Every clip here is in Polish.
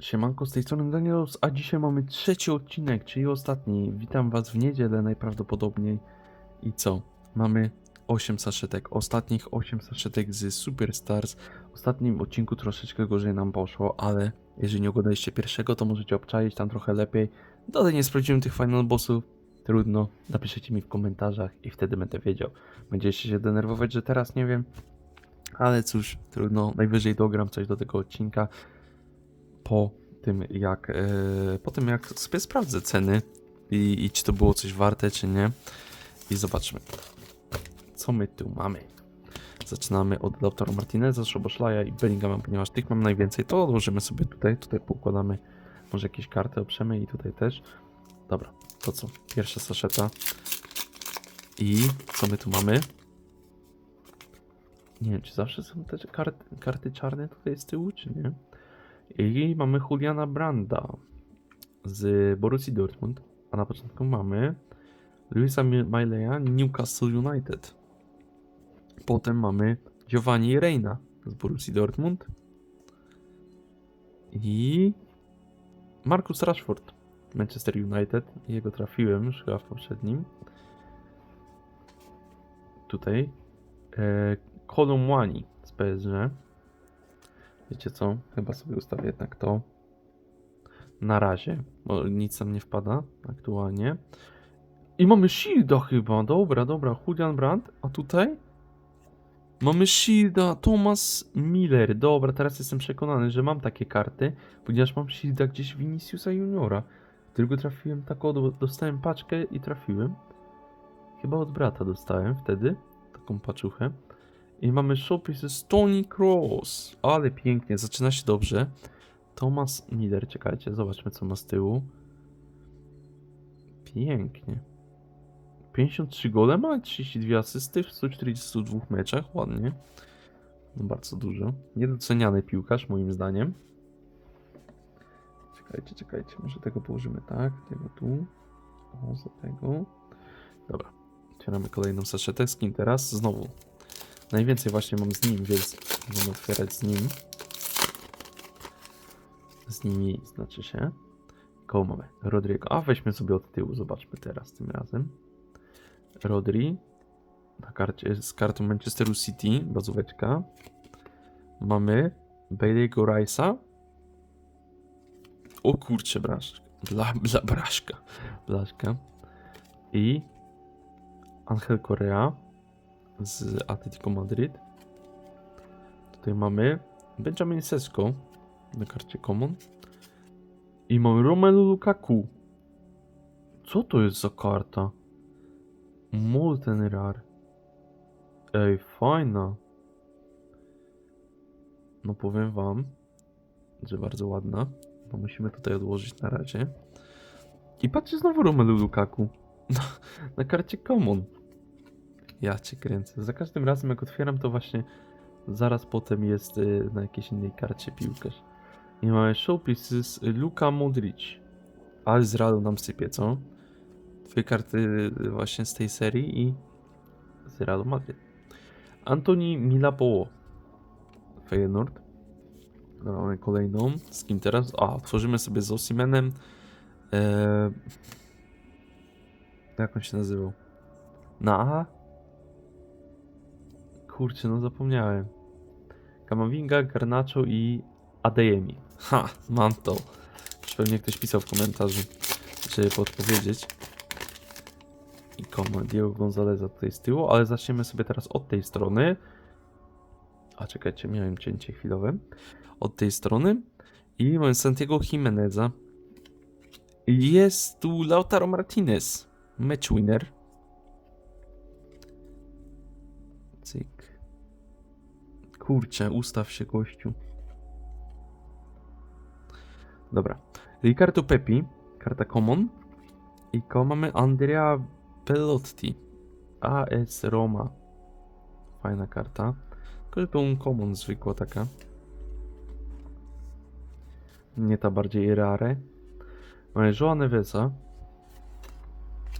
Siemanko, z tej strony Daniels, a dzisiaj mamy trzeci odcinek, czyli ostatni. Witam was w niedzielę najprawdopodobniej. I co? Mamy 8 saszetek, ostatnich 8 saszetek z Superstars. W ostatnim odcinku troszeczkę gorzej nam poszło, ale jeżeli nie oglądaliście pierwszego, to możecie obczaić tam trochę lepiej. Dalej nie sprawdziłem tych final bossów, trudno. Napiszecie mi w komentarzach i wtedy będę wiedział. Będziecie się denerwować, że teraz nie wiem. Ale cóż, trudno, najwyżej dogram coś do tego odcinka po tym jak e, po tym jak sobie sprawdzę ceny i, i czy to było coś warte czy nie. I zobaczmy co my tu mamy. Zaczynamy od Lautaro Martineza, Szoboszlaja i Bellingama, ponieważ tych mam najwięcej to odłożymy sobie tutaj, tutaj poukładamy może jakieś karty oprzemy i tutaj też. Dobra, to co, pierwsza saszeta. I co my tu mamy? Nie wiem, czy zawsze są te karty, karty czarne tutaj z tyłu, czy nie? I mamy Juliana Branda z Borussii Dortmund. A na początku mamy Luisa Mileya Newcastle United. Potem mamy Giovanni Reina z Borussii Dortmund. I Marcus Rashford Manchester United. Jego trafiłem już chyba w poprzednim. Tutaj e, Kolomwani z PSG. Wiecie co? Chyba sobie ustawię jednak to. Na razie, bo nic tam nie wpada aktualnie. I mamy Shielda chyba. Dobra, dobra. Julian Brandt. A tutaj? Mamy Shielda. Thomas Miller. Dobra, teraz jestem przekonany, że mam takie karty, ponieważ mam Shielda gdzieś Viniciusa Juniora. Tylko trafiłem tak od... Dostałem paczkę i trafiłem. Chyba od brata dostałem wtedy. Taką paczuchę. I mamy showpiece z Tony Cross. Ale pięknie, zaczyna się dobrze. Thomas Miller, czekajcie, zobaczmy co ma z tyłu. Pięknie. 53 gole ma, 32 asysty w 142 meczach, ładnie. No bardzo dużo. Niedoceniany piłkarz moim zdaniem. Czekajcie, czekajcie, może tego położymy tak, tego tu. O, za tego. Dobra, otwieramy kolejną saszetę. Z teraz? Znowu Najwięcej właśnie mam z nim, więc będę otwierać z nim. Z nimi znaczy się. Koło mamy? Rodrigo. A weźmy sobie od tyłu, zobaczmy teraz tym razem. Rodri. Na karcie, z kartą Manchesteru City, bazóweczka. Mamy Bailey'ego Rice'a. O kurcze, blaszka. Bla, bla, braszka. Blaszka. I Angel Correa z Atletico Madryt. Tutaj mamy Benjamin Sesko na karcie Common. I mamy Romelu Lukaku. Co to jest za karta? Molten Rare. Ej, fajna. No powiem wam, że bardzo ładna. No musimy tutaj odłożyć na razie. I patrzcie znowu Romelu Lukaku. Na, na karcie Common. Ja cię kręcę. Za każdym razem jak otwieram to właśnie zaraz potem jest y, na jakiejś innej karcie piłkarz. I mamy showpieces Luka Modric. Ale z Realu nam sypie, co? Dwie karty y, właśnie z tej serii i z Realu Madryt. Antoni Milapoło. Feyenoord. Dobra, mamy kolejną. Z kim teraz? A, tworzymy sobie z Osimenem. Eee... Jak on się nazywał? Na A? Kurczę, no zapomniałem. Kamavinga, Garnacho i Adeyemi. Ha, mam to. Już pewnie ktoś pisał w komentarzu, żeby podpowiedzieć. I komu Diego Gonzaleza tutaj z tyłu, ale zaczniemy sobie teraz od tej strony. A czekajcie, miałem cięcie chwilowe. Od tej strony. I mamy Santiago Jimeneza. Jest tu Lautaro Martinez. Match winner. Cyk. Kurczę, ustaw się gościu. Dobra. Ricardo Pepi, karta common. I ko mamy Andrea Bellotti. AS Roma. Fajna karta. Tylko, że to common zwykła taka. Nie ta bardziej rare. Mamy Joa Nevesa.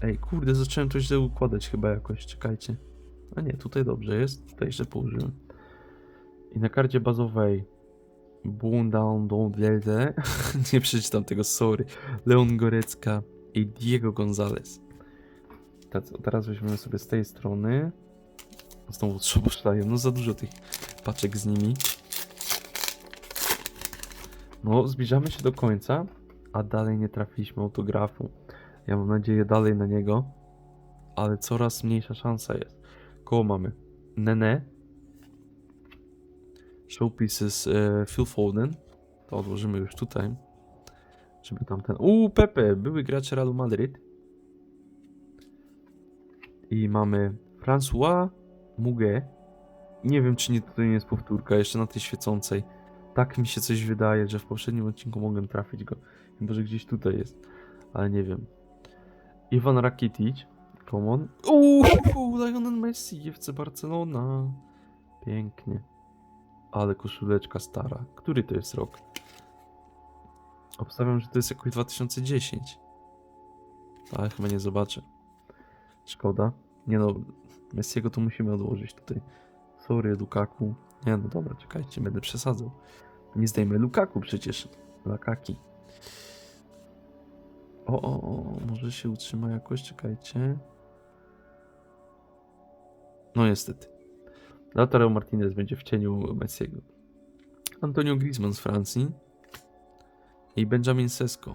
Ej, kurde, zacząłem to źle układać chyba jakoś, czekajcie. A nie, tutaj dobrze jest. Tutaj jeszcze położyłem. I na karcie bazowej Bundan Dondleze. Nie przeczytam tego, sorry. Leon Gorecka i Diego Gonzalez. Teraz- Teraz weźmiemy sobie z tej strony. Znowu trzeba szlają. No za dużo tych paczek z nimi. No, zbliżamy się do końca, a dalej nie trafiliśmy autografu. Ja mam nadzieję dalej na niego, ale coraz mniejsza szansa jest. Koło mamy Nene, Showpieces e, Phil Foden, to odłożymy już tutaj, żeby tamten... Uuu, Pepe, były gracz Realu Madryt. I mamy François Muguet. Nie wiem, czy nie, to nie jest powtórka, jeszcze na tej świecącej. Tak mi się coś wydaje, że w poprzednim odcinku mogłem trafić go. Chyba, że gdzieś tutaj jest, ale nie wiem. Iwan Rakitic, common. Uuu, Lionel Messi, FC Barcelona. Pięknie. Ale koszuleczka stara. Który to jest rok? Obstawiam, że to jest jakoś 2010. Ale chyba nie zobaczę. Szkoda. Nie no, Messiego to musimy odłożyć tutaj. Sorry, Lukaku. Nie no dobra, czekajcie, będę przesadzał. Nie zdejmę Lukaku przecież. Lakaki. O, o, o, może się utrzyma jakoś, czekajcie. No niestety. Lautaro Martinez będzie w cieniu Messiego. Antonio Griezmann z Francji. I Benjamin Sesko.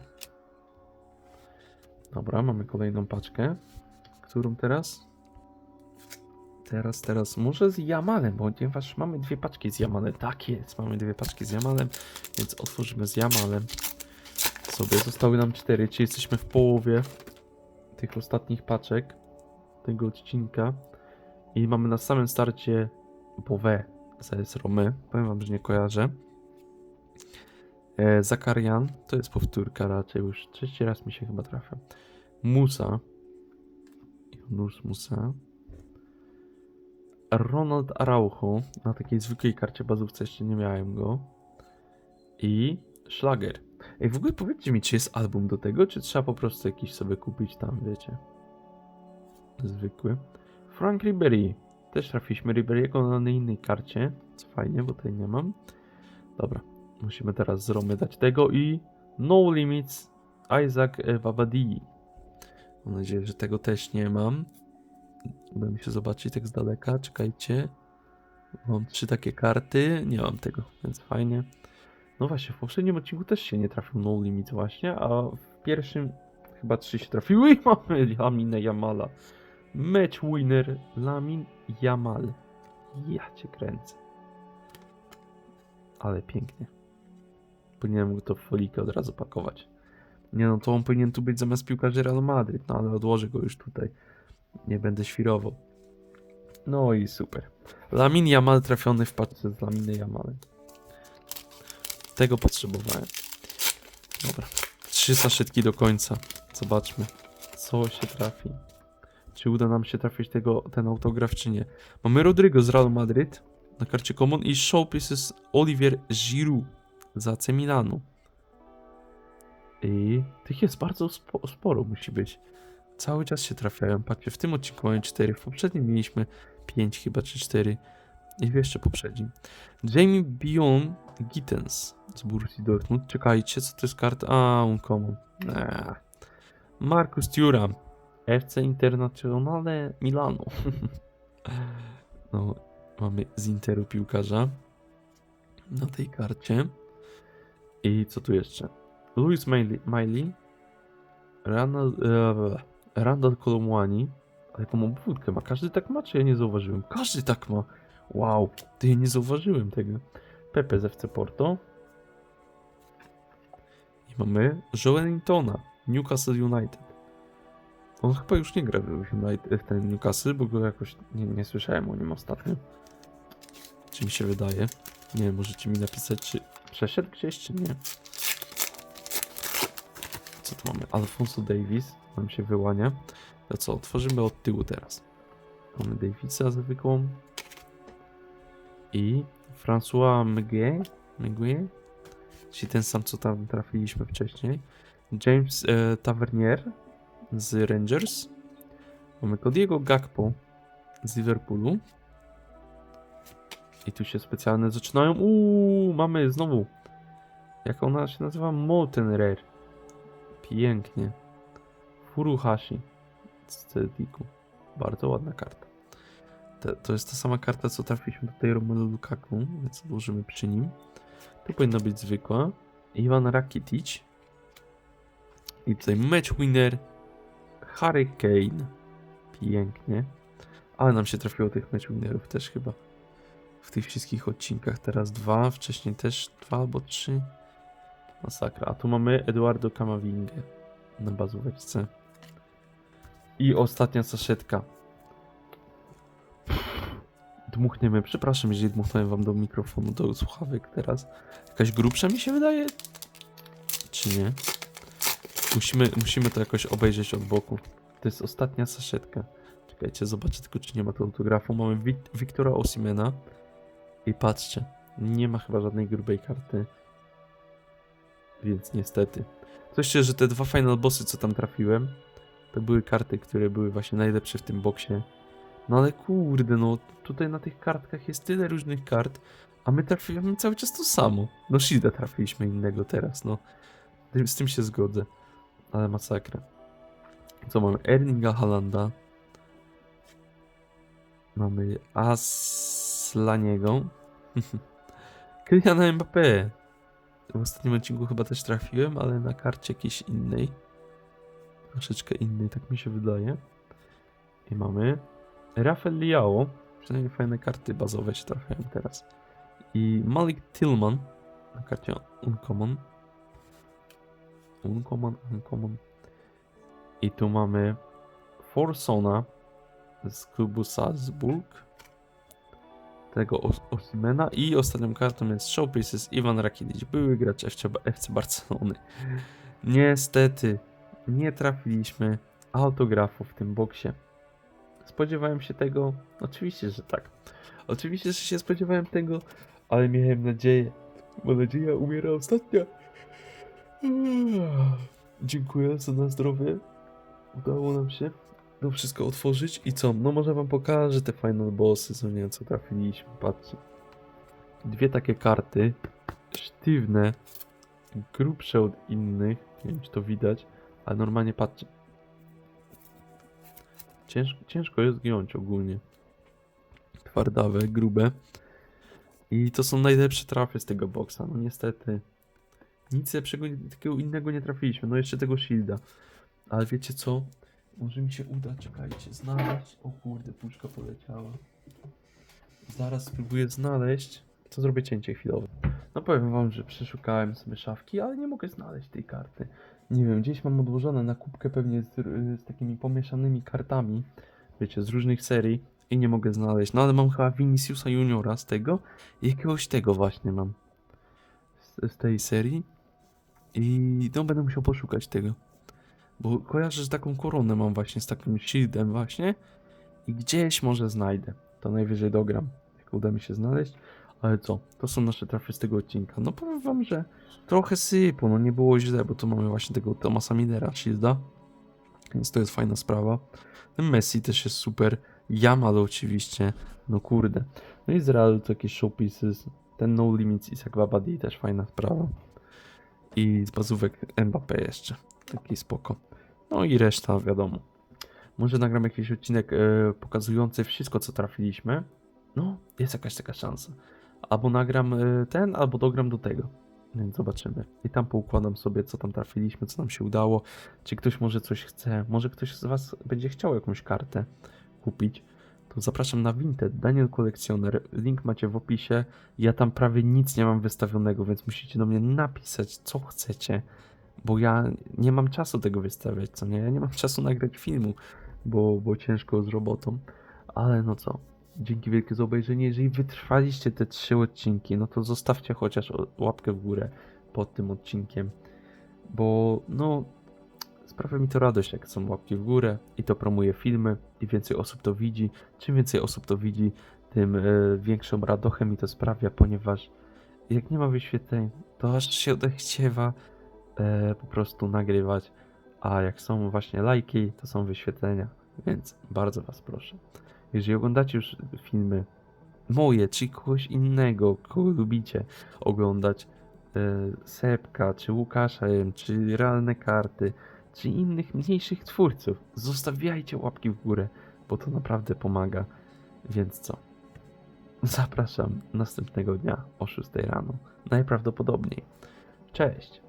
Dobra, mamy kolejną paczkę. Którą teraz? Teraz, teraz, może z Jamalem, ponieważ mamy dwie paczki z Jamalem. Tak jest, mamy dwie paczki z Jamalem, więc otworzymy z Jamalem. Sobie zostały nam cztery, czyli jesteśmy w połowie tych ostatnich paczek tego odcinka. I mamy na samym starcie Bowe z Romy. Powiem wam, że nie kojarzę. E, Zakarian, to jest powtórka raczej już. Trzeci raz mi się chyba trafia. Musa. Janus Musa. Ronald Araujo. Na takiej zwykłej karcie bazówce jeszcze nie miałem go. I Schlager. Ej, w ogóle powiedzcie mi, czy jest album do tego, czy trzeba po prostu jakiś sobie kupić tam, wiecie? Zwykły. Frank Ribery. Też trafiliśmy Ribery'ego na innej karcie. Co fajnie, bo tutaj nie mam. Dobra. Musimy teraz z Romy dać tego i No Limits Isaac Wabadi. Mam nadzieję, że tego też nie mam. Uda mi się zobaczyć tak z daleka. Czekajcie. Mam trzy takie karty. Nie mam tego, więc fajnie. No właśnie, w poprzednim odcinku też się nie trafił No Limits właśnie, a w pierwszym chyba trzy się trafiły i mamy Laminę Jamala. Match winner Lamin Jamal. Ja cię kręcę. Ale pięknie. Powinienem go to w folikę od razu pakować. Nie no, to on powinien tu być zamiast piłkarzy Real Madryt, no ale odłożę go już tutaj. Nie będę świrował. No i super. Lamin Jamal trafiony w paczce z Laminy Jamalem. Tego potrzebowałem. Dobra. Trzy saszetki do końca. Zobaczmy, co się trafi. Czy uda nam się trafić tego, ten autograf, czy nie. Mamy Rodrigo z Real Madryt na karcie Common i Showpieces Olivier Giroud z AC Milanu. I tych jest bardzo spo, sporo, musi być. Cały czas się trafiają. Patrzcie, w tym odcinku mamy 4, w poprzednim mieliśmy 5 chyba, czy 4. I jeszcze poprzednim. Jamie Bion Gittens z Borussia Dortmund. Czekajcie, co to jest karta? A, uncommon. Eee. Marcus Thuram. FC Internazionale Milano. no, mamy z Interu piłkarza na tej karcie. I co tu jeszcze? Louis Miley, Randall, e, Randall Kolomwani. Ale jaką obwódkę ma? Każdy tak ma, czy ja nie zauważyłem? Każdy tak ma. Wow, ty ja nie zauważyłem tego. Pepe z FC Porto. I mamy Joelintona, Newcastle United. On chyba już nie gra w, ten Newcastle, bo go jakoś nie, nie słyszałem o nim ostatnio. Czy mi się wydaje? Nie wiem, możecie mi napisać, czy przeszedł gdzieś, czy nie. Co tu mamy? Alfonso Davis nam się wyłania. To co, otworzymy od tyłu teraz. Mamy Davisa zwykłą. I François Mgue, Mgue, czyli ten sam, co tam trafiliśmy wcześniej. James e, Tavernier z Rangers. Mamy Kodiego Gakpo z Liverpoolu. I tu się specjalne zaczynają. Uuu, mamy znowu Jak ona się nazywa? Molten Rare. Pięknie. Furuhashi z Celticu. Bardzo ładna karta. To, to jest ta sama karta, co trafiliśmy do tej Romelu Lukaku, więc odłożymy przy nim. Tu powinna być zwykła. Iwan Rakitic. I tutaj match winner Harry Kane. Pięknie. Ale nam się trafiło tych match winnerów też chyba. W tych wszystkich odcinkach. Teraz dwa, wcześniej też dwa albo trzy. Masakra. A tu mamy Eduardo Camavinga na bazóweczce. I ostatnia saszetka. Dmuchniemy. Przepraszam, jeżeli dmuchnąłem wam do mikrofonu, do słuchawek teraz. Jakaś grubsza mi się wydaje? Czy nie? Musimy, musimy to jakoś obejrzeć od boku. To jest ostatnia saszetka. Czekajcie, zobaczę tylko, czy nie ma tu autografu. Mamy Wik- Wiktora Osimena. I patrzcie, nie ma chyba żadnej grubej karty. Więc niestety. Coś że te dwa final bossy, co tam trafiłem, to były karty, które były właśnie najlepsze w tym boksie. No ale kurde, no tutaj na tych kartkach jest tyle różnych kart, a my trafiamy cały czas to samo. No Shielda trafiliśmy innego teraz, no. Z tym się zgodzę. Ale masakra. Co mamy? Erlinga Halanda. Mamy Aslaniego. Kyliana Mbappé. W ostatnim odcinku chyba też trafiłem, ale na karcie jakiejś innej. Troszeczkę innej, tak mi się wydaje. I mamy Rafael Liao. Przynajmniej fajne karty bazowe się trafiają teraz. I Malik Tillman na karcie Uncommon. Uncommon, Uncommon. I tu mamy Forsona z klubu Salzburg. Tego Os Osimena. I ostatnią kartą jest Showpieces Ivan Rakitic, były gracz FC, FC Barcelony. Niestety, nie trafiliśmy autografu w tym boksie. Spodziewałem się tego? Oczywiście, że tak. Oczywiście, że się spodziewałem tego, ale miałem nadzieję, bo nadzieja umiera ostatnia. Dziękuję za na zdrowie. Udało nam się to wszystko otworzyć i co? No może wam pokażę te final bossy, co nie, co trafiliśmy, patrzcie. Dwie takie karty, sztywne, grubsze od innych, nie wiem czy to widać, ale normalnie patrzcie. Ciężko, jest giąć ogólnie. Twardawe, grube. I to są najlepsze trafy z tego boksa, no niestety. Nic lepszego, takiego innego nie trafiliśmy, no jeszcze tego shielda. Ale wiecie co? Może mi się uda, czekajcie, znaleźć. O kurde, puszka poleciała. Zaraz spróbuję znaleźć. Co zrobię cięcie chwilowe. No powiem wam, że przeszukałem sobie szafki, ale nie mogę znaleźć tej karty. Nie wiem, gdzieś mam odłożone na kubkę pewnie z, z takimi pomieszanymi kartami. Wiecie, z różnych serii. I nie mogę znaleźć. No ale mam chyba Viniciusa Juniora z tego. I jakiegoś tego właśnie mam. Z, z tej serii. I no będę musiał poszukać tego. Bo kojarzę, że taką koronę mam właśnie z takim shieldem właśnie. I gdzieś może znajdę. To najwyżej dogram, jak uda mi się znaleźć. Ale co? To są nasze trafy z tego odcinka. No powiem wam, że trochę sypu, no nie było źle, bo tu mamy właśnie tego Tomasa Millera shielda. Więc to jest fajna sprawa. Ten Messi też jest super. Yamal oczywiście. No kurde. No i z Realu to jakieś showpieces. Ten No Limits Isaac Babadi też fajna sprawa. I z bazówek Mbappé jeszcze. Taki spoko. No i reszta wiadomo. Może nagram jakiś odcinek e, pokazujący wszystko, co trafiliśmy. No, jest jakaś taka szansa. Albo nagram e, ten, albo dogram do tego. Więc zobaczymy. I tam poukładam sobie, co tam trafiliśmy, co nam się udało. Czy ktoś może coś chce. Może ktoś z Was będzie chciał jakąś kartę kupić. To zapraszam na Vinted, Daniel Kolekcjoner. Link macie w opisie. Ja tam prawie nic nie mam wystawionego, więc musicie do mnie napisać, co chcecie bo ja nie mam czasu tego wystawiać, co nie? Ja nie mam czasu nagrać filmu, bo, bo ciężko z robotą. Ale no co, dzięki wielkie za obejrzenie. Jeżeli wytrwaliście te trzy odcinki, no to zostawcie chociaż łapkę w górę pod tym odcinkiem, bo no sprawia mi to radość, jak są łapki w górę i to promuje filmy i więcej osób to widzi. Czym więcej osób to widzi, tym e, większą radochę mi to sprawia, ponieważ jak nie ma wyświetleń, to aż się odechciewa e, po prostu nagrywać. A jak są właśnie lajki, to są wyświetlenia. Więc bardzo Was proszę. Jeżeli oglądacie już filmy moje, czy kogoś innego, kogo lubicie oglądać, Sepka, czy Łukasza, czy Realne Karty, czy innych mniejszych twórców. Zostawiajcie łapki w górę, bo to naprawdę pomaga. Więc co? Zapraszam następnego dnia o 6 rano. Najprawdopodobniej. Cześć!